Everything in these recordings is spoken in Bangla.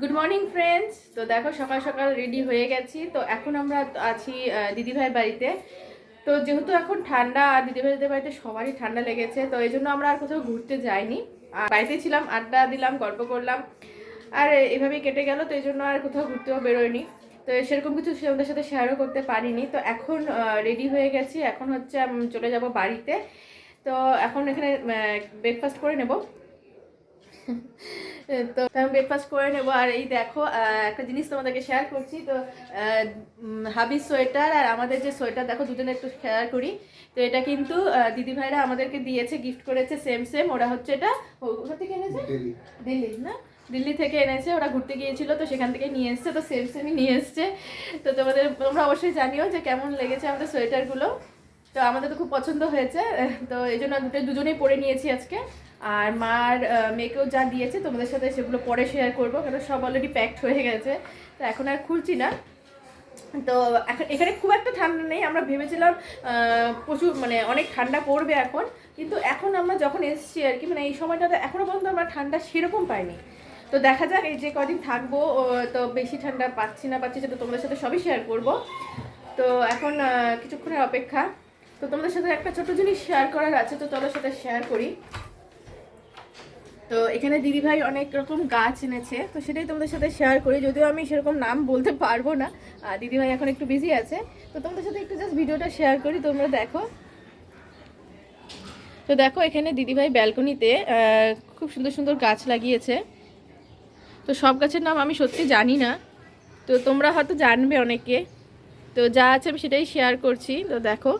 গুড মর্নিং ফ্রেন্ডস তো দেখো, সকাল সকাল রেডি হয়ে গেছি। তো এখন আমরা আছি দিদিভাইয়ের বাড়িতে। তো যেহেতু এখন ঠান্ডা, আর দিদিভাইদের বাড়িতে সবারই ঠান্ডা লেগেছে, তো এই জন্য আমরা আর কোথাও ঘুরতে যাইনি। আর বাড়িতে ছিলাম, আড্ডা দিলাম, গল্প করলাম। আর এভাবেই কেটে গেল, তো এই জন্য আর কোথাও ঘুরতেও বেরোয়নি। তো সেরকম কিছু ওদের সাথে শেয়ারও করতে পারিনি। তো এখন রেডি হয়ে গেছি। এখন হচ্ছে চলে যাব বাড়িতে। তো এখন এখানে ব্রেকফাস্ট করে নেব। তো আমি ব্রেকফাস্ট করে নেব। আর এই দেখো একটা জিনিস তোমাদেরকে শেয়ার করছি তো হাবির সোয়েটার আর আমাদের যে সোয়েটার দেখো দুজনে একটু শেয়ার করি। তো এটা কিন্তু দিদি ভাইরা আমাদেরকে দিয়েছে গিফট করেছে সেম সেম ওরা হচ্ছে এটা কোথা থেকে এনেছে? দিল্লি। দিল্লি না? দিল্লি থেকে এনেছে ওরা ঘুরতে গিয়েছিল তো সেখান থেকে নিয়ে এসছে তো সেম সেমই নিয়ে এসছে। তো তোমাদের তোমরা অবশ্যই জানিও যে কেমন লেগেছে আমাদের সোয়েটারগুলো। তো আমাদের তো খুব পছন্দ হয়েছে তো এই জন্য দুটো দুজনেই পরে নিয়েছি আজকে। আর মার মেয়েকেও যা দিয়েছে, তোমাদের সাথে সেগুলো পরে শেয়ার করব, কারণ সব অলরেডি প্যাকড হয়ে গেছে। তো এখন আর খুলছি না। তো এখন, এখানে খুব একটা ঠান্ডা নেই, আমরা ভেবেছিলাম প্রচুর মানে অনেক ঠান্ডা পড়বে এখন। কিন্তু এখন আমরা যখন এসেছি আর কি মানে এই সময়টাতে এখনও পর্যন্ত আমরা ঠান্ডা সেরকম পাইনি। তো দেখা যাক, এই যে কদিন থাকব তো বেশি ঠান্ডা পাচ্ছি না পাচ্ছি সেটা তোমাদের সাথে সবই শেয়ার করব। তো এখন কিছুক্ষণের অপেক্ষা। তো তোমাদের সাথে একটা ছোট জিনিস শেয়ার করার আছে, তো তোমাদের সাথে শেয়ার করি। তো এখানে দিদিভাই অনেক রকম গাছ এনেছে, তো সেটাই তোমাদের সাথে শেয়ার করি। যদিও আমি সেরকম নাম বলতে পারব না দিদিভাই এখন একটু বিজি আছে। তো তোমাদের সাথে একটু জাস্ট ভিডিওটা শেয়ার করি, তোমরা দেখো। তো দেখো, এখানে দিদিভাই ব্যালকনিতে খুব সুন্দর সুন্দর গাছ লাগিয়েছে। তো সব গাছের নাম আমি সত্যি জানি না। তো তোমরা হয়তো জানবে অনেকে। তো যা আছে আমি সেটাই শেয়ার করছি। তো দেখো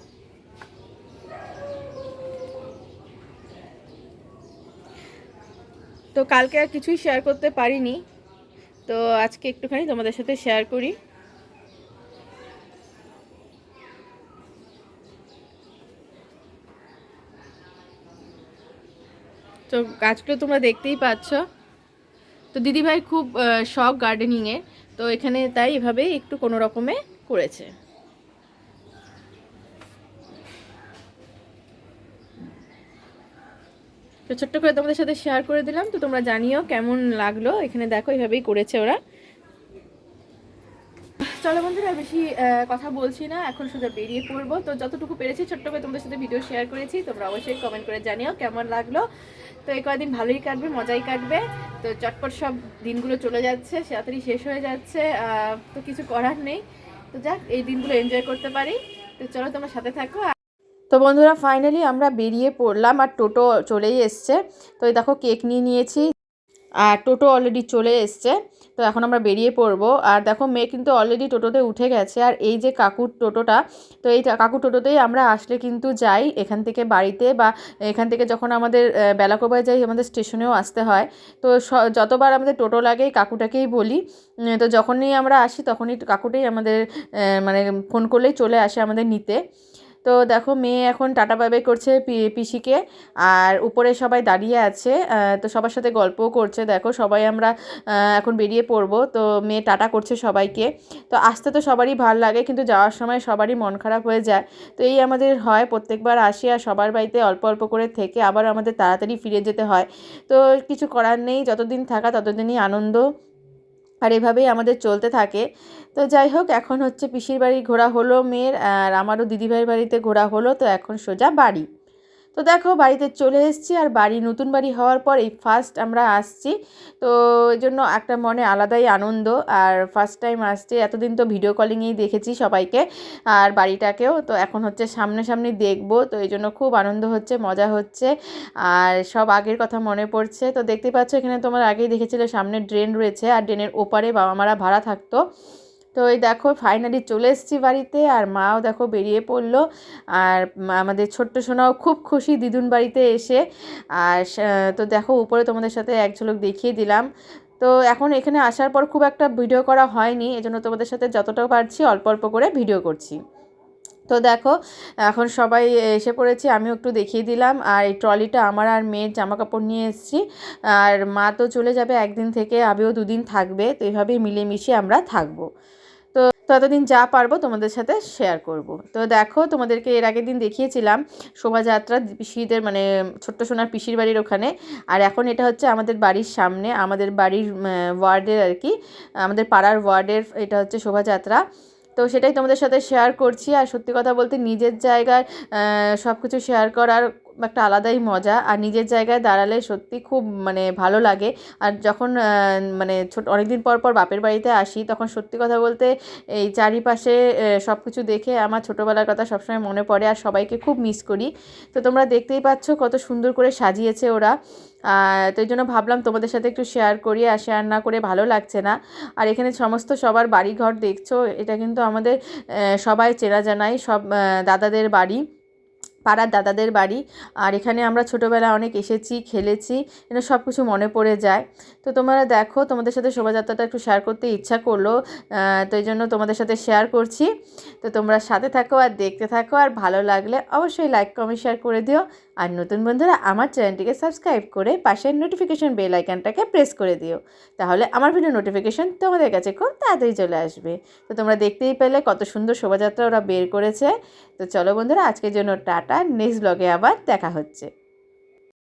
তো কালকে আর কিছুই শেয়ার করতে পারিনি। তো আজকে একটুখানি তোমাদের সাথে শেয়ার করি। তো গাছগুলো তোমরা দেখতেই পাচ্ছ। তো দিদিভাই খুব শখ গার্ডেনিংয়ের তো এখানে তাই এভাবেই একটু কোনো রকমে করেছে। তো ছোট্ট করে তোমাদের সাথে শেয়ার করে দিলাম। তো তোমরা জানিও কেমন লাগল। এখানে দেখো এইভাবেই করেছে ওরা। চলো বন্ধুরা বেশি কথা বলছি না। এখন সোজা বেরিয়ে পড়ব। তো যতটুকু পেরেছি ছোট্ট করে তোমাদের সাথে ভিডিও শেয়ার করেছি। তোমরা অবশ্যই কমেন্ট করে জানিও কেমন লাগল। তো এই কয়দিন ভালোই কাটবে, মজাই কাটবে। তো চটপট সব দিনগুলো চলে যাচ্ছে, তাড়াতাড়ি শেষ হয়ে যাচ্ছে। তো কিছু করার নেই। তো যাক, এই দিনগুলো এনজয় করতে পারি। তো চলো তোমরা সাথে থাকো। তো বন্ধুরা ফাইনালি আমরা বেরিয়ে পড়লাম আর টোটো চলেই এসছে। তো এই দেখো কেক নিয়ে নিয়েছি আর টোটো অলরেডি চলে এসছে। তো এখন আমরা বেরিয়ে পড়ব। আর দেখো, মেয়ে কিন্তু অলরেডি টোটোতে উঠে গেছে। আর এই যে কাকুর টোটোটা, তো এই কাকুর টোটোতেই আমরা আসলে কিন্তু যাই এখান থেকে বাড়িতে বা এখান থেকে যখন আমাদের বেলাকোবায় যাই, আমাদের স্টেশনেও আসতে হয়। তো যতবার আমাদের টোটো লাগে, কাকুটাকেই বলি। তো যখনই আমরা আসি, তখনই কাকুটাই আমাদের মানে ফোন করলেই চলে আসে আমাদের নিতে। তো দেখো মেয়ে এখন টাটা বাই করছে পিসিকে, আর উপরে সবাই দাঁড়িয়ে আছে তো সবার সাথে গল্পও করছে। দেখো সবাই আমরা এখন বেরিয়ে পড়ব, তো মেয়ে টাটা করছে সবাইকে। তো আসতে তো সবারই ভালো লাগে, কিন্তু যাওয়ার সময় সবারই মন খারাপ হয়ে যায়। তো এই আমাদের হয়, প্রত্যেকবার আসি আর সবার বাড়িতে অল্প অল্প করে থেকে আবার আমাদের তাড়াতাড়ি ফিরে যেতে হয়। তো কিছু করার নেই, যতদিন থাকা ততদিনই আনন্দ। আর এভাবেই আমাদের চলতে থাকে। তো যাই হোক, এখন হচ্ছে পিসির বাড়ি ঘোরা হলো মেয়ের, আর আমারও দিদিভাইয়ের বাড়িতে ঘোরা হলো, তো এখন সোজা বাড়ি। তো দেখো বাড়িতে চলে এসেছি আর বাড়ি নতুন বাড়ি হওয়ার পর এই ফার্স্ট আমরা আসছি। তো এই জন্য একটা মনে আলাদাই আনন্দ আর ফার্স্ট টাইম আসছি। এতদিন তো ভিডিও কলিংয়েই দেখেছি সবাইকে আর বাড়িটাকেও। তো এখন হচ্ছে সামনাসামনি দেখব। তো এই জন্য খুব আনন্দ হচ্ছে, মজা হচ্ছে আর সব আগের কথা মনে পড়ছে। তো দেখতে পাচ্ছ এখানে তোমার আগেই দেখেছিলে সামনে ড্রেন রয়েছে আর ড্রেনের ওপারে বাবা মারা ভাড়া থাকতো। তো এই দেখো ফাইনালি চলে এসেছি বাড়িতে আর মাও দেখো বেরিয়ে পড়ল। আর আমাদের ছোট্ট সোনাও খুব খুশি দিদুন বাড়িতে এসে। আর তো দেখো উপরে তোমাদের সাথে এক ঝলক দেখিয়ে দিলাম। তো এখন এখানে আসার পর খুব একটা ভিডিও করা হয়নি, এজন্য তোমাদের সাথে যতটা পারছি অল্প অল্প করে ভিডিও করছি। তো দেখো, এখন সবাই এসে পড়েছে, আমিও একটু দেখিয়ে দিলাম। আর এই ট্রলিটা আমার আর মেয়ের জামা কাপড় নিয়ে এসেছি। আর মা তো চলে যাবে একদিন থেকে, আমিও দুদিন থাকবে, তো এইভাবেই মিলেমিশে আমরা থাকব। তো ততদিন যা পারব তোমাদের সাথে শেয়ার করব। তো দেখো, তোমাদেরকে এর আগের দিন দেখিয়েছিলাম শোভাযাত্রা পিসিদের মানে ছোট্ট সোনার পিসির বাড়ির ওখানে। আর এখন এটা হচ্ছে আমাদের বাড়ির সামনে, আমাদের বাড়ির ওয়ার্ডের আর কি, আমাদের পাড়ার ওয়ার্ডের এটা হচ্ছে শোভাযাত্রা। তো সেটাই তোমাদের সাথে শেয়ার করছি। আর সত্যি কথা বলতে নিজের জায়গায় সব কিছু শেয়ার করার একটা আলাদাই মজা। আর নিজের জায়গায় দাঁড়ালে সত্যি খুব মানে ভালো লাগে। আর যখন মানে ছোট, অনেকদিন পর পর বাপের বাড়িতে আসি, তখন সত্যি কথা বলতে এই চারিপাশে সব কিছু দেখে আমার ছোটোবেলার কথা সবসময় মনে পড়ে। আর সবাইকে খুব মিস করি। তো তোমরা দেখতেই পাচ্ছ কত সুন্দর করে সাজিয়েছে ওরা। তো এই জন্য ভাবলাম তোমাদের সাথে একটু শেয়ার করি। আর শেয়ার না করে ভালো লাগছে না। আর এখানে সমস্ত সবার বাড়িঘর দেখছ। এটা কিন্তু আমাদের সবাই চেনা জানাই। সব দাদাদের বাড়ি। পাড়ার দাদাদের বাড়ি। আর এখানে আমরা ছোটোবেলা অনেক এসেছি, খেলেছি এটা সব কিছু মনে পড়ে যায়। তো তোমরা দেখো, তোমাদের সাথে শোভাযাত্রাটা একটু শেয়ার করতে ইচ্ছা করল তো এই জন্য তোমাদের সাথে শেয়ার করছি। তো তোমরা সাথে থাকো আর দেখতে থাকো, আর ভালো লাগলে অবশ্যই লাইক কমেন্ট শেয়ার করে দিও। আর নতুন বন্ধুরা, আমার চ্যানেলটিকে সাবস্ক্রাইব করে পাশের নোটিফিকেশন বেল আইকনটাকে প্রেস করে দিও। তাহলে আমার ভিডিও নোটিফিকেশন তোমাদের কাছে খুব তাড়াতাড়ি চলে আসবে। তো তোমরা দেখতেই পেলে কত সুন্দর শোভাযাত্রা ওরা বের করেছে। তো চলো বন্ধুরা, আজকের জন্য টাটা নেক্সট ব্লগে আবার দেখা হচ্ছে।